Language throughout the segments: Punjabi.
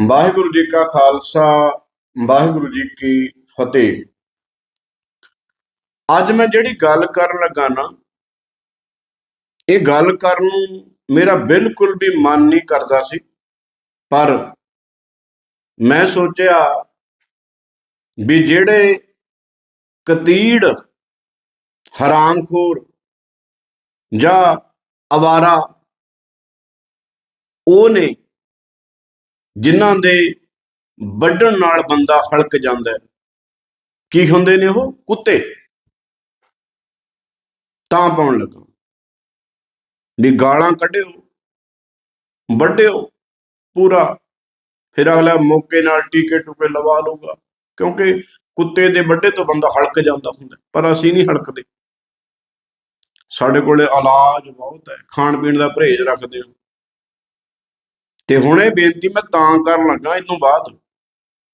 ਵਾਹਿਗੁਰੂ ਜੀ ਕਾ ਖਾਲਸਾ, ਵਾਹਿਗੁਰੂ ਜੀ ਕੀ ਫਤਿਹ। ਅੱਜ ਮੈਂ ਜਿਹੜੀ ਗੱਲ ਕਰਨ ਲੱਗਾ ਨਾ, ਇਹ ਗੱਲ ਕਰਨ ਨੂੰ ਮੇਰਾ ਬਿਲਕੁਲ ਵੀ ਮਨ ਨਹੀਂ ਕਰਦਾ ਸੀ, ਪਰ ਮੈਂ ਸੋਚਿਆ ਵੀ ਜਿਹੜੇ ਕਤੀੜ, ਹਰਾਮਖੋਰ ਜਾਂ ਅਵਾਰਾ ਉਹ ਨੇ ਜਿਨ੍ਹਾਂ ਦੇ ਵੱਢਣ ਨਾਲ ਬੰਦਾ ਹਲਕ ਜਾਂਦਾ ਹੈ। ਕੀ ਹੁੰਦੇ ਨੇ ਉਹ? ਕੁੱਤੇ। ਤਾਂ ਪਾਉਣ ਲੱਗਾ। ਵੀ ਗਾਲਾਂ ਕੱਢਿਓ ਵੱਢਿਓ ਪੂਰਾ। ਫਿਰ ਅਗਲਾ ਮੌਕੇ ਨਾਲ ਟੀਕੇ ਟੁਕੇ ਲਵਾ ਲਊਗਾ। ਕਿਉਂਕਿ ਕੁੱਤੇ ਦੇ ਵੱਡੇ ਤੋਂ ਬੰਦਾ ਹਲਕ ਜਾਂਦਾ ਹੁੰਦਾ ਪਰ ਅਸੀਂ ਨਹੀਂ ਹਲਕਦੇ। ਸਾਡੇ ਕੋਲੇ ਇਲਾਜ ਬਹੁਤ ਹੈ। ਖਾਣ ਪੀਣ ਦਾ ਪਰਹੇਜ਼ ਰੱਖਦੇ ਹਾਂ। ਤੇ ਹੁਣ ਇਹ ਬੇਨਤੀ ਮੈਂ ਤਾਂ ਕਰਨ ਲੱਗਾ ਇਹਨੂੰ ਬਾਅਦ।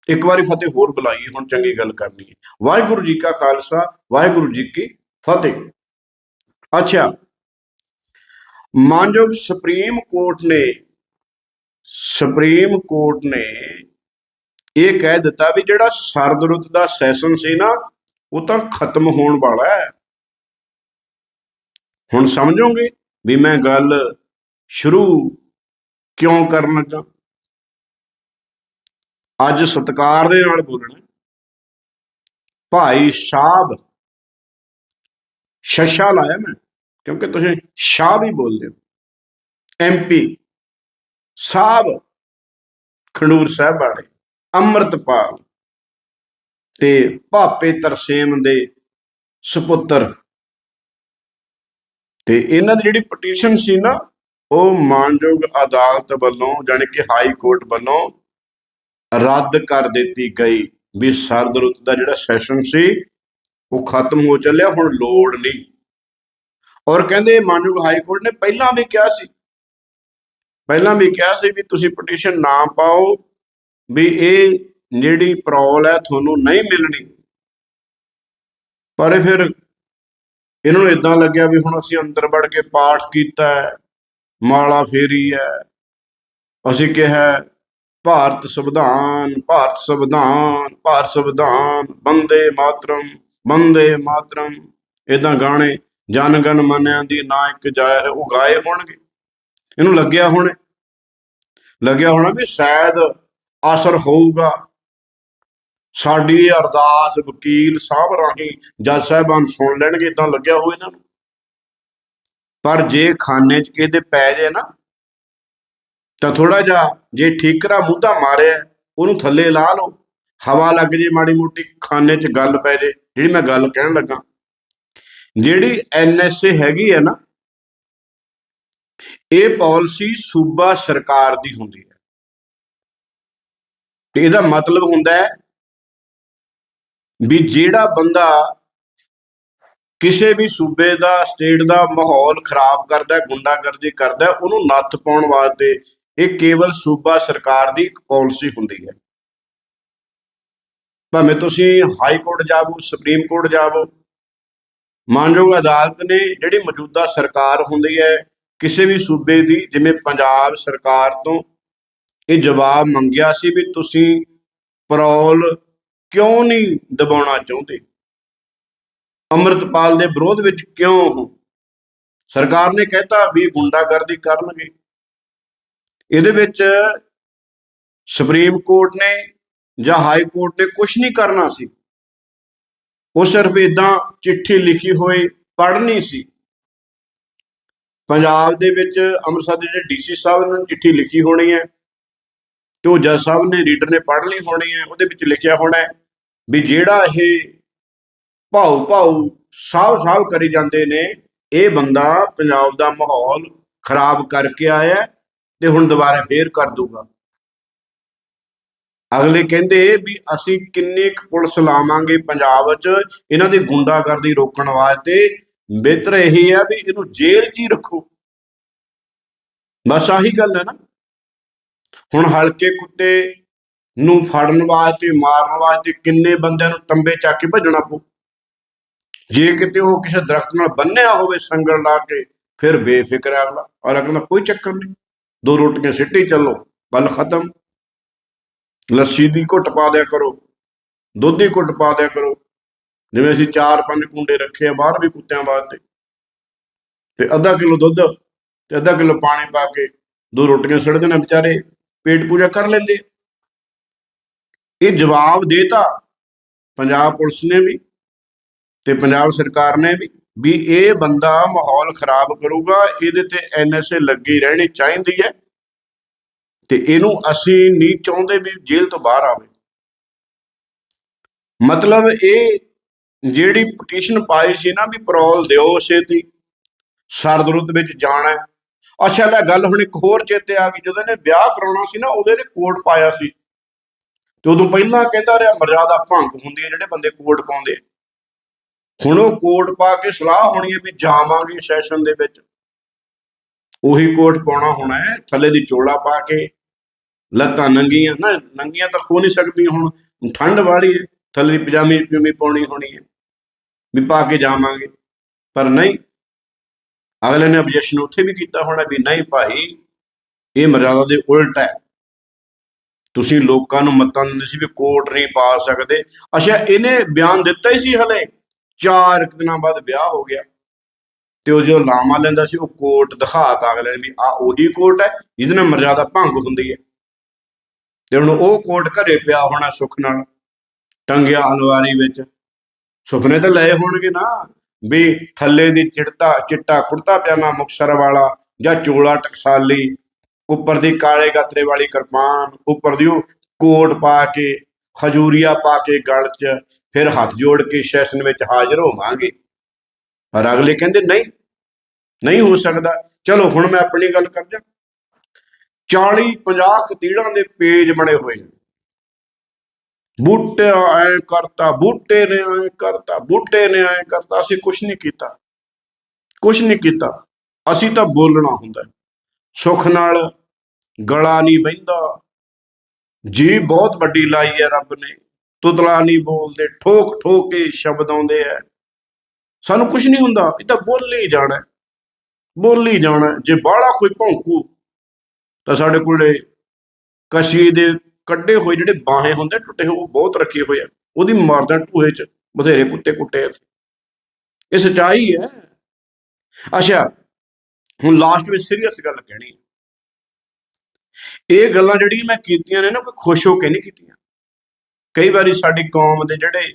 ਇੱਕ ਵਾਰੀ ਫਤਿਹ ਹੋਰ ਬੁਲਾਈਏ, ਹੁਣ ਚੰਗੀ ਗੱਲ ਕਰਨੀ ਹੈ। ਵਾਹਿਗੁਰੂ ਜੀ ਕਾ ਖਾਲਸਾ, ਵਾਹਿਗੁਰੂ ਜੀ ਕੀ ਫਤਿਹ। ਅੱਛਾ, ਮਾਨਯੋਗ ਸੁਪਰੀਮ ਕੋਰਟ ਨੇ, ਸੁਪਰੀਮ ਕੋਰਟ ਨੇ ਇਹ ਕਹਿ ਦਿੱਤਾ ਵੀ ਜਿਹੜਾ ਸਰਦ ਰੁੱਤ ਦਾ ਸੈਸ਼ਨ ਸੀ ਨਾ, ਉਹ ਤਾਂ ਖਤਮ ਹੋਣ ਵਾਲਾ ਹੈ। ਹੁਣ ਸਮਝੋਗੇ ਵੀ ਮੈਂ ਗੱਲ ਸ਼ੁਰੂ ਕਿਉਂ ਕਰਨ ਲੱਗਾ? ਅੱਜ ਸਤਕਾਰ ਦੇ ਨਾਲ ਬੋਲਣਾ। ਭਾਈ ਸਾਹਿਬ ਸ਼ਸ਼ਾ ਲਾਇਆ ਮੈਂ, ਕਿਉਂਕਿ ਤੁਸੀਂ ਸ਼ਾਹ ਵੀ ਬੋਲਦੇ ਹੋ। ਐਮਪੀ ਸਾਹਿਬ ਖੰਡੂਰ ਸਾਹਿਬ ਵਾਲੇ, ਅੰਮ੍ਰਿਤਪਾਲ ਤੇ ਭਾਪੇ ਤਰਸੇਮ ਦੇ ਸੁਪੁੱਤਰ। ਤੇ ਇਹਨਾਂ ਦੀ ਜਿਹੜੀ ਪਟੀਸ਼ਨ ਸੀ ਨਾ ਉਹ ਮਾਨਯੋਗ ਅਦਾਲਤ ਵੱਲੋਂ ਜਾਣੀ ਕਿ ਹਾਈ ਕੋਰਟ ਵੱਲੋਂ ਰੱਦ ਕਰ ਦਿੱਤੀ ਗਈ ਵੀ ਸਰਦ ਰੁੱਤ ਦਾ ਜਿਹੜਾ ਸੈਸ਼ਨ ਸੀ, ਉਹ ਖਤਮ ਹੋ ਚੱਲਿਆ, ਹੁਣ ਲੋੜ ਨਹੀਂ। ਔਰ ਕਹਿੰਦੇ ਮਾਨਯੋਗ ਹਾਈ ਕੋਰਟ ਨੇ ਪਹਿਲਾਂ ਵੀ ਕਿਹਾ ਸੀ, ਪਹਿਲਾਂ ਵੀ ਕਿਹਾ ਸੀ ਵੀ ਤੁਸੀਂ ਪਟੀਸ਼ਨ ਨਾ ਪਾਓ ਵੀ ਇਹ ਜਿਹੜੀ ਪ੍ਰੋਬਲਮ ਹੈ, ਤੁਹਾਨੂੰ ਨਹੀਂ ਮਿਲਣੀ। ਪਰ ਫਿਰ ਇਹਨਾਂ ਨੂੰ ਇਦਾਂ ਲੱਗਿਆ ਵੀ ਹੁਣ ਅਸੀਂ ਅੰਦਰ ਵੜ ਕੇ ਪਾਠ ਕੀਤਾ ਹੈ ਮਾਲਾ ਫੇਰੀ ਹੈ ਅਸੀਂ ਕਿਹਾ, ਭਾਰਤ ਸੰਵਿਧਾਨ ਭਾਰਤ ਸੰਵਿਧਾਨ ਭਾਰਤ ਸੰਵਿਧਾਨ, ਬੰਦੇ ਮਾਤਰਮ ਬੰਦੇ ਮਾਤਰਮ। ਇਦਾਂ ਗਾਣੇ ਜਨ ਗਨ ਮਨਿਆਂ ਦੀ ਨਾ ਇੱਕ ਜਾਇ ਉਹ ਗਾਏ ਹੋਣਗੇ। ਇਹਨੂੰ ਲੱਗਿਆ ਹੋਣਾ। ਲੱਗਿਆ ਹੋਣਾ ਵੀ ਸ਼ਾਇਦ ਅਸਰ ਹੋਊਗਾ। ਸਾਡੀ ਅਰਦਾਸ ਵਕੀਲ ਸਾਹਿਬ ਰਾਹੀਂ ਜੱਜ ਸਾਹਿਬਾਨ ਸੁਣ ਲੈਣਗੇ ਇਦਾਂ ਲੱਗਿਆ ਹੋਵੇ ਇਹਨਾਂ ਨੂੰ। ਪਰ ਜੇ ਖਾਨੇ 'ਚ ਕਿਤੇ ਪੈ ਜੇ ਨਾ, ਤਾਂ ਥੋੜਾ ਜਿਹਾ ਜੇ ਠੀਕਰਾ ਮੁੱਦਾ ਮਾਰਿਆ, ਉਹਨੂੰ ਥੱਲੇ ਲਾ ਲਓ। ਹਵਾ ਲੱਗ ਜੇ ਮਾੜੀ ਮੋਟੀ, ਖਾਨੇ 'ਚ ਗੱਲ ਪੈ ਜੇ, ਜਿਹੜੀ ਮੈਂ ਗੱਲ ਕਹਿਣ ਲੱਗਾ। ਜਿਹੜੀ ਐਨਐਸਏ ਹੈਗੀ ਹੈ ਨਾ, ਇਹ ਪਾਲਿਸੀ ਸੂਬਾ ਸਰਕਾਰ ਦੀ ਹੁੰਦੀ ਹੈ। ਤੇ ਇਹਦਾ ਮਤਲਬ ਹੁੰਦਾ ਹੈ ਵੀ ਜਿਹੜਾ ਬੰਦਾ ਕਿਸੇ ਵੀ ਸੂਬੇ ਦਾ ਸਟੇਟ ਦਾ ਮਾਹੌਲ ਖਰਾਬ ਕਰਦਾ, ਗੁੰਡਾਗਰਦੀ ਕਰਦਾ, ਉਹਨੂੰ ਨੱਥ ਪਾਉਣ ਵਾਸਤੇ ਇਹ ਕੇਵਲ ਸੂਬਾ ਸਰਕਾਰ ਦੀ ਇੱਕ ਪਾਲਿਸੀ ਹੁੰਦੀ ਹੈ। ਭਾਵੇਂ ਤੁਸੀਂ ਹਾਈ ਕੋਰਟ ਜਾਵੋ, ਸੁਪਰੀਮ ਕੋਰਟ ਜਾਵੋ, ਮਾਨਯੋਗ ਅਦਾਲਤ ਨੇ ਜਿਹੜੀ ਮੌਜੂਦਾ ਸਰਕਾਰ ਹੁੰਦੀ ਹੈ, ਕਿਸੇ ਵੀ ਸੂਬੇ ਦੀ, ਜਿਵੇਂ ਪੰਜਾਬ ਸਰਕਾਰ ਤੋਂ ਇਹ ਜਵਾਬ ਮੰਗਿਆ ਸੀ ਵੀ ਤੁਸੀਂ ਪਰੌਲ ਕਿਉਂ ਨਹੀਂ ਦਬਾਉਣਾ ਚਾਹੁੰਦੇ? ਅੰਮ੍ਰਿਤਪਾਲ ਦੇ ਵਿਰੋਧ ਵਿੱਚ ਕਿਉਂ ਹੋ? ਸਰਕਾਰ ਨੇ ਕਹਿਤਾ ਵੀ ਗੁੰਡਾਗਰਦੀ ਕਰਨਗੇ। ਇਹਦੇ ਵਿੱਚ ਸੁਪਰੀਮ ਕੋਰਟ ਨੇ ਜਾਂ ਹਾਈ ਕੋਰਟ ਨੇ ਕੁਝ ਨਹੀਂ ਕਰਨਾ ਸੀ। ਉਹ ਸਿਰਫ ਇਦਾਂ ਚਿੱਠੀ ਲਿਖੀ ਹੋਈ, ਪੜ੍ਹਨੀ ਸੀ। ਪੰਜਾਬ ਦੇ ਵਿੱਚ ਅੰਮ੍ਰਿਤਸਰ ਦੇ ਜਿਹੜੇ ਡੀਸੀ ਸਾਹਿਬ ਨੇ ਚਿੱਠੀ ਲਿਖੀ ਹੋਣੀ ਹੈ ਤੇ ਉਹ ਜੱਜ ਸਾਹਿਬ ਨੇ, ਰੀਡਰ ਨੇ ਪੜ੍ਹ ਲਈ ਹੋਣੀ ਹੈ, ਉਹਦੇ ਵਿੱਚ ਲਿਖਿਆ ਹੋਣਾ ਹੈ ਵੀ ਜਿਹੜਾ ਇਹ ਭਾਉ ਭਾਉ ਸਾਹ ਸਾਹ ਕਰੀ ਜਾਂਦੇ ਨੇ। ਇਹ ਬੰਦਾ ਪੰਜਾਬ ਦਾ ਮਾਹੌਲ ਖਰਾਬ ਕਰਕੇ ਆਇਆ ਤੇ ਹੁਣ ਦੁਬਾਰਾ ਫੇਰ ਕਰ ਦੂਗਾ ਅਗਲੇ ਕਹਿੰਦੇ ਵੀ ਅਸੀਂ ਕਿੰਨੇ ਕੁ ਪੁਲਿਸ ਲਾਵਾਂਗੇ ਪੰਜਾਬ 'ਚ, ਇਹਨਾਂ ਦੀ ਗੁੰਡਾਗਰਦੀ ਰੋਕਣ ਵਾਸਤੇ। ਬਿਹਤਰ ਇਹੀ ਹੈ ਵੀ ਇਹਨੂੰ ਜੇਲ੍ਹ 'ਚ ਹੀ ਰੱਖੋ। ਬਸ ਆਹੀ ਗੱਲ ਹੈ ਨਾ। ਹੁਣ ਹਲਕੇ ਕੁੱਤੇ ਨੂੰ ਫੜਨ ਵਾਸਤੇ, ਮਾਰਨ ਵਾਸਤੇ ਕਿੰਨੇ ਬੰਦਿਆਂ ਨੂੰ ਟੰਬੇ ਚੱਕ ਕੇ ਭੱਜਣਾ ਪਊ। ਜੇ ਕਿਤੇ ਉਹ ਕਿਸੇ ਦਰਖਤ ਨਾਲ ਬੰਨਿਆ ਹੋਵੇ ਸੰਗਲ ਲਾ ਕੇ, ਫਿਰ ਬੇਫਿਕਰ ਹੈ ਅਗਲਾ। ਔਰ ਅਗਲਾ ਕੋਈ ਚੱਕਰ ਨਹੀਂ। ਦੋ ਰੋਟੀਆਂ ਸਿੱਟੀ ਚੱਲੋ ਗੱਲ ਖਤਮ। ਲੱਸੀ ਦੀ ਘੁੱਟ ਪਾ ਦਿਆ ਕਰੋ, ਦੁੱਧ ਦੀ ਘੁੱਟ ਪਾ ਦਿਆ ਕਰੋ। ਜਿਵੇਂ ਅਸੀਂ ਚਾਰ ਪੰਜ ਕੁੰਡੇ ਰੱਖੇ ਆ ਬਾਹਰ ਵੀ ਕੁੱਤਿਆਂ ਵਾਸਤੇ। ਤੇ ਅੱਧਾ ਕਿਲੋ ਦੁੱਧ ਤੇ ਅੱਧਾ ਕਿਲੋ ਪਾਣੀ ਪਾ ਕੇ ਦੋ ਰੋਟੀਆਂ ਸੜਦੇ ਨੇ ਵਿਚਾਰੇ, ਪੇਟ ਪੂਜਾ ਕਰ ਲੈਂਦੇ। ਇਹ ਜਵਾਬ ਦੇਤਾ। ਪੰਜਾਬ ਪੁਲਿਸ ਨੇ ਵੀ ਤੇ ਪੰਜਾਬ ਸਰਕਾਰ ਨੇ ਵੀ ਵੀ ਇਹ ਬੰਦਾ ਮਾਹੌਲ ਖਰਾਬ ਕਰੂਗਾ, ਇਹਦੇ ਤੇ ਐਨਐਸਏ ਲੱਗੀ ਰਹਿਣੀ ਚਾਹੀਦੀ ਹੈ। ਤੇ ਇਹਨੂੰ ਅਸੀਂ ਨਹੀਂ ਚਾਹੁੰਦੇ ਵੀ ਜੇਲ੍ਹ ਤੋਂ ਬਾਹਰ ਆਵੇ। ਮਤਲਬ ਇਹ ਜਿਹੜੀ ਪਟੀਸ਼ਨ ਪਾਈ ਸੀ ਨਾ ਵੀ ਪਰੋਲ ਦਿਓ ਛੇਤੀ ਸਰਦਰੁੱਤ ਵਿੱਚ ਜਾਣਾ ਅੱਛਾ, ਲੈ ਗੱਲ ਹੁਣ ਇੱਕ ਹੋਰ ਚੇਤੇ ਆ ਗਈ, ਜਦੋਂ ਇਹਨੇ ਵਿਆਹ ਕਰਾਉਣਾ ਸੀ ਨਾ, ਉਹਦੇ ਨੇ ਕੋਟ ਪਾਇਆ ਸੀ। ਤੇ ਉਦੋਂ ਪਹਿਲਾਂ ਕਹਿੰਦਾ ਰਿਹਾ ਮਰਜ਼ਾਦਾ ਭੰਗ ਹੁੰਦੀ ਹੈ ਜਿਹੜੇ ਬੰਦੇ ਕੋਟ ਪਾਉਂਦੇ ਆ। ਹੁਣ ਉਹ ਕੋਟ ਪਾ ਕੇ ਸਲਾਹ ਹੋਣੀ ਹੈ ਵੀ ਜਾਵਾਂਗੇ ਸੈਸ਼ਨ ਦੇ ਵਿੱਚ। ਉਹੀ ਕੋਟ ਪਾਉਣਾ ਹੋਣਾ ਹੈ, ਥੱਲੇ ਦੀ ਚੋਲਾ ਪਾ ਕੇ, ਲੱਤਾਂ ਨੰਗੀਆਂ, ਨਾ ਨੰਗੀਆਂ ਤਾਂ ਹੋ ਨਹੀਂ ਸਕਦੀਆਂ ਹੁਣ ਠੰਡ ਵਾਲੀ ਹੈ, ਥੱਲੇ ਦੀ ਪਜਾਮੀ ਪਜਾਮੀ ਪਾਉਣੀ ਹੋਣੀ ਹੈ, ਵੀ ਪਾ ਕੇ ਜਾਵਾਂਗੇ। ਪਰ ਨਹੀਂ, ਅਗਲੇ ਨੇ ਆਬਜੈਕਸ਼ਨ ਉੱਥੇ ਵੀ ਕੀਤਾ ਹੋਣਾ ਵੀ ਨਹੀਂ ਭਾਈ, ਇਹ ਮਰਿਆਦਾ ਦੇ ਉਲਟ ਹੈ। ਤੁਸੀਂ ਲੋਕਾਂ ਨੂੰ ਮਤਾਂ ਦਿੰਦੇ ਸੀ ਵੀ ਕੋਟ ਨਹੀਂ ਪਾ ਸਕਦੇ। ਅੱਛਾ, ਇਹਨੇ ਬਿਆਨ ਦਿੱਤਾ ਹੀ ਸੀ ਹਲੇ। ਚਾਰ ਕੁ ਦਿਨਾਂ ਬਾਅਦ ਵਿਆਹ ਹੋ ਗਿਆ। ਤੇ ਉਹ ਜੋ ਲਾਮਾ ਲੈਂਦਾ ਸੀ, ਉਹ ਕੋਟ ਦਿਖਾਤਾ ਅਗਲੇ ਨੇ ਵੀ ਆ ਉਹੀ ਕੋਟ ਹੈ, ਜਿਹਦੇ ਨਾਲ ਮਰਜ਼ਾਦਾ ਭੰਗ ਹੁੰਦੀ ਹੈ। ਤੇ ਹੁਣ ਉਹ ਕੋਟ ਘਰੇ ਪਿਆ ਹੋਣਾ ਸੁੱਖ ਨਾਲ, ਟੰਗਿਆ ਅਲਵਾਰੀ ਵਿੱਚ। ਸੁਪਨੇ ਤਾਂ ਲਏ ਹੋਣਗੇ ਨਾ, ਵੀ ਥੱਲੇ ਦੀ ਚਿੜਤਾ, ਚਿੱਟਾ ਕੁੜਤਾ ਪਜਾਮਾ, ਮੁਕਸਰ ਵਾਲਾ ਜਾਂ ਚੋਲਾ ਟਕਸਾਲੀ, ਉੱਪਰ ਦੀ ਕਾਲੇ ਗਾਤਰੇ ਵਾਲੀ ਕਿਰਪਾਨ, ਉੱਪਰ ਦੀ ਉਹ ਕੋਟ ਪਾ ਕੇ, ਖਜੂਰੀਆ ਪਾ ਕੇ ਗਲ 'ਚ ਫਿਰ ਹੱਥ ਜੋੜ ਕੇ ਸੈਸ਼ਨ ਵਿੱਚ ਹਾਜ਼ਰ ਹੋਵਾਂਗੇ। ਪਰ ਅਗਲੇ ਕਹਿੰਦੇ, ਨਹੀਂ ਨਹੀਂ ਹੋ ਸਕਦਾ। ਚਲੋ, ਹੁਣ ਮੈਂ ਆਪਣੀ ਗੱਲ ਕਰ ਜਾ 40 50 ਕਤੀੜਾਂ ਦੇ ਪੇਜ ਬਣੇ ਹੋਏ ਨੇ। ਬੂਟੇ ਐ ਕਰਤਾ, ਬੂਟੇ ਨੇ ਐ ਕਰਤਾ, ਬੂਟੇ ਨੇ ਐ ਕਰਤਾ। ਅਸੀਂ ਕੁਝ ਨਹੀਂ ਕੀਤਾ। ਕੁਝ ਨਹੀਂ ਕੀਤਾ। ਅਸੀਂ ਤਾਂ ਬੋਲਣਾ ਹੁੰਦਾ ਹੈ। ਸੁੱਖ ਨਾਲ ਗਲਾ ਨਹੀਂ ਬਹਿੰਦਾ। ਜੀ ਬਹੁਤ ਵੱਡੀ ਲਾਈ ਹੈ ਰੱਬ ਨੇ। ਤੁਤਲਾ ਨਹੀਂ ਬੋਲਦੇ, ਠੋਕ ਠੋਕ ਕੇ ਸ਼ਬਦ ਆਉਂਦੇ ਐ ਸਾਨੂੰ ਕੁਝ ਨਹੀਂ ਹੁੰਦਾ, ਇਹ ਤਾਂ ਬੋਲੀ ਜਾਣਾ ਬੋਲੀ ਜਾਣਾ। ਜੇ ਬਾਹਲਾ ਕੋਈ ਭੌਂਕੂ, ਤਾਂ ਸਾਡੇ ਕੋਲੇ ਕਸ਼ੀ ਦੇ ਕੱਢੇ ਹੋਏ ਜਿਹੜੇ ਬਾਹੇ ਹੁੰਦੇ, ਟੁੱਟੇ ਹੋਏ, ਉਹ ਬਹੁਤ ਰੱਖੇ ਹੋਏ ਆ। ਉਹਦੀ ਮਾਰਦਾ ਟੂਹੇ ਚ ਬਥੇਰੇ ਕੁੱਤੇ ਕੁੱਟੇ ਆ। ਇਹ ਸਚਾਈ ਹੈ। ਅੱਛਾ, ਹੁਣ ਲਾਸਟ ਵਿੱਚ ਸੀਰੀਅਸ ਗੱਲ ਕਹਿਣੀ ਇਹ ਗੱਲਾਂ ਜਿਹੜੀਆਂ ਮੈਂ ਕੀਤੀਆਂ ਨੇ ਨਾ, ਕੋਈ ਖੁਸ਼ ਹੋ ਕੇ ਨਹੀਂ ਕੀਤੀਆਂ। ਕਈ ਵਾਰੀ ਸਾਡੀ ਕੌਮ ਦੇ ਜਿਹੜੇ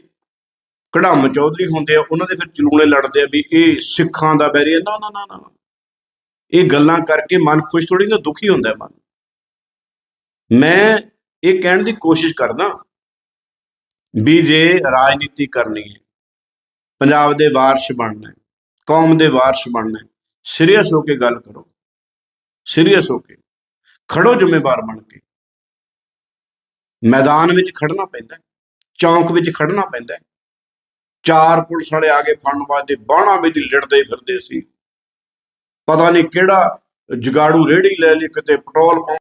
ਕੜਾਮ ਚੌਧਰੀ ਹੁੰਦੇ ਆ, ਉਹਨਾਂ ਦੇ ਫਿਰ ਚਲੂਣੇ ਲੜਦੇ ਆ ਵੀ ਇਹ ਸਿੱਖਾਂ ਦਾ ਬੈਰੀ ਹੈ ਨਾ ਨਾ ਨਾ ਨਾ। ਇਹ ਗੱਲਾਂ ਕਰਕੇ ਮਨ ਖੁਸ਼ ਥੋੜੀ ਨਾ ਦੁਖੀ ਹੁੰਦਾ ਮਨ। ਮੈਂ ਇਹ ਕਹਿਣ ਦੀ ਕੋਸ਼ਿਸ਼ ਕਰਦਾ ਵੀ ਜੇ ਰਾਜਨੀਤੀ ਕਰਨੀ ਹੈ, ਪੰਜਾਬ ਦੇ ਵਾਰਸ਼ ਬਣਨਾ ਹੈ, ਕੌਮ ਦੇ ਵਾਰਸ਼ ਬਣਨਾ ਹੈ, ਸੀਰੀਅਸ ਹੋ ਕੇ ਗੱਲ ਕਰੋ, ਸੀਰੀਅਸ ਹੋ ਕੇ ਖੜੋ ਜ਼ਿੰਮੇਵਾਰ ਬਣ ਕੇ ਮੈਦਾਨ ਵਿੱਚ ਖੜਨਾ ਪੈਂਦਾ ਚੌਂਕ ਵਿੱਚ ਖੜਨਾ ਪੈਂਦਾ ਚਾਰ ਪੁਲਿਸ ਵਾਲੇ ਆ ਕੇ ਫੜਨ ਵਾਸਤੇ ਬਾਣਾ ਵਿੱਚ ਲੜਦੇ ਫਿਰਦੇ ਸੀ। ਪਤਾ ਨਹੀਂ ਕਿਹੜਾ ਜਗਾੜੂ ਰੇੜੀ ਲੈ ਲਈ, ਕਿਤੇ ਪੈਟਰੋਲ ਪੰਪ